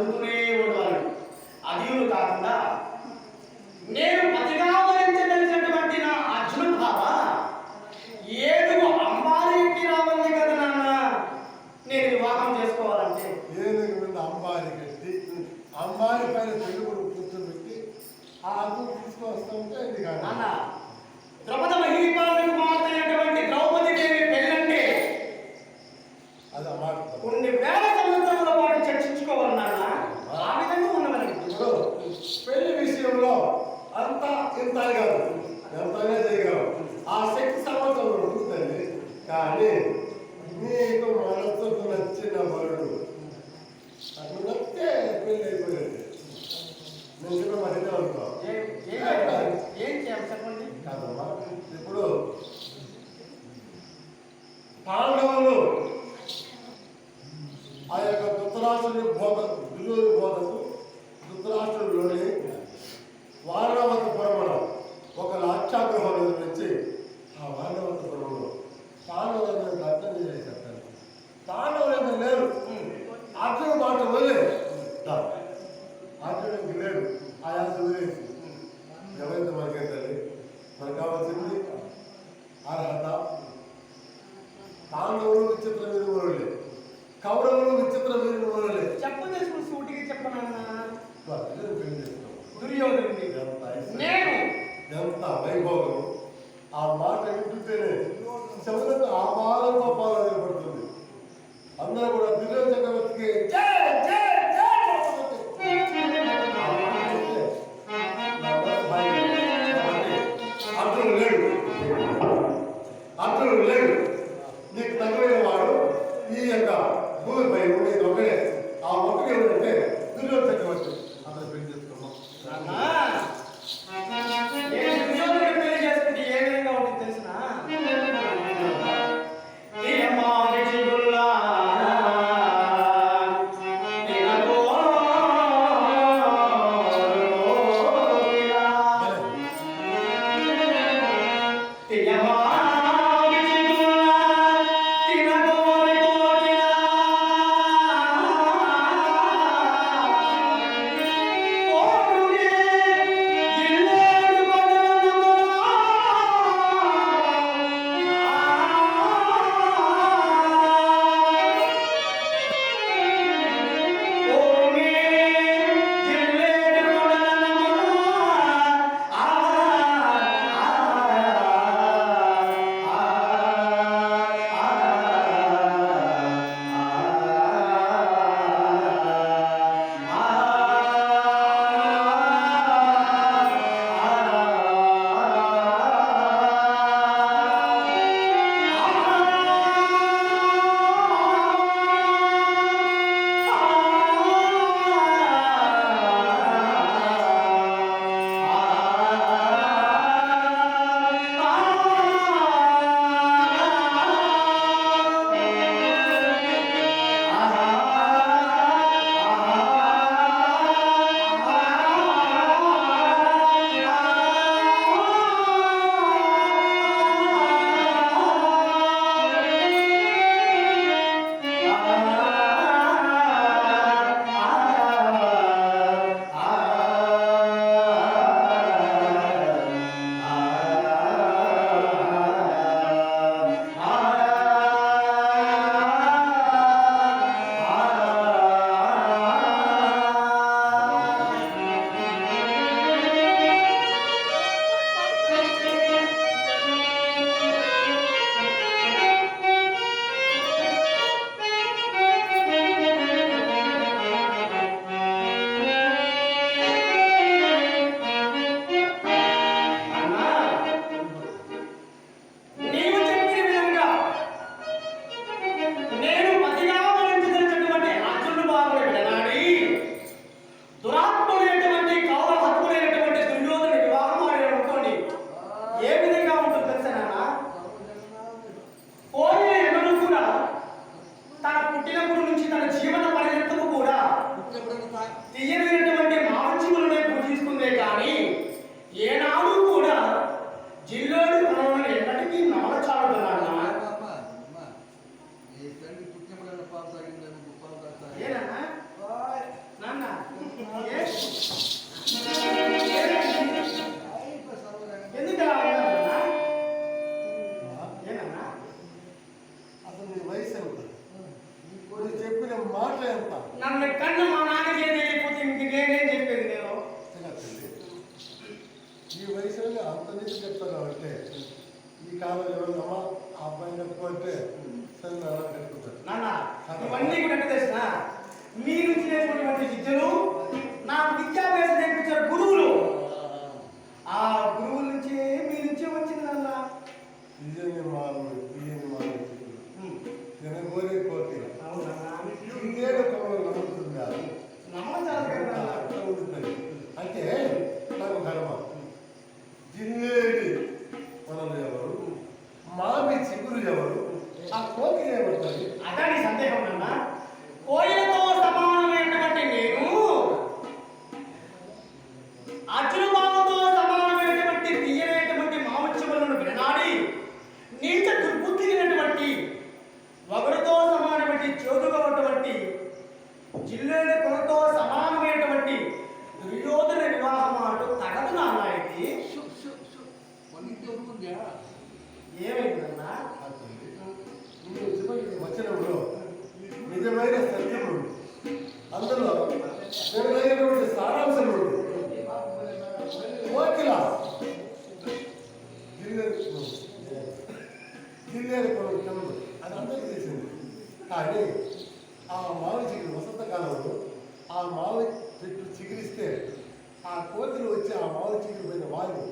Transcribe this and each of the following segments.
மூணு ఆయా చదివేసి ఎవరైతే మనకైతుంది మనకు కావాల్సింది అర్హత పాండవులు విచిత్రమైన వాళ్ళే కౌరవులు విచిత్రమైన వాళ్ళే చెప్పండి సూటిగా చెప్పనన్నా దుర్యోధనుడి నేను? ఎంత వైభోగం ఆ మాట వింటుంటేనే చెవులకు ఆ బాధ మాట్లాడతా నన్ను కన్ను మా నాన్నకే తెలియకపోతే ఇంక నేనేం చెప్పేది నేను. ఈ వయసులో అంత నీకు చెప్తాను అంటే ఈ కాలంలో ఎవరమ్మా ఆ అబ్బాయి అంటే సరే నాన్న కట్టుకుంటాను నాన్న ఇవన్నీ కూడా అంటే తెలిసిన మీ నుంచి నేర్చుకున్నటువంటి విద్యను నా విద్యాభ్యాసం جلالة ఆ మామిడి చెట్టు చిగురిస్తే ఆ కోతులు వచ్చి ఆ మామిడి చిగురు పోయిన వాళ్ళు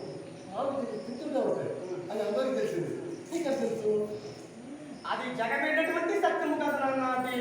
మామిడి చెట్టు తింటూనే ఉంటాయి. అది అందరికీ తెలిసింది. నీకు తెలుసు? అది జగమైనటువంటి సత్యము కదా అది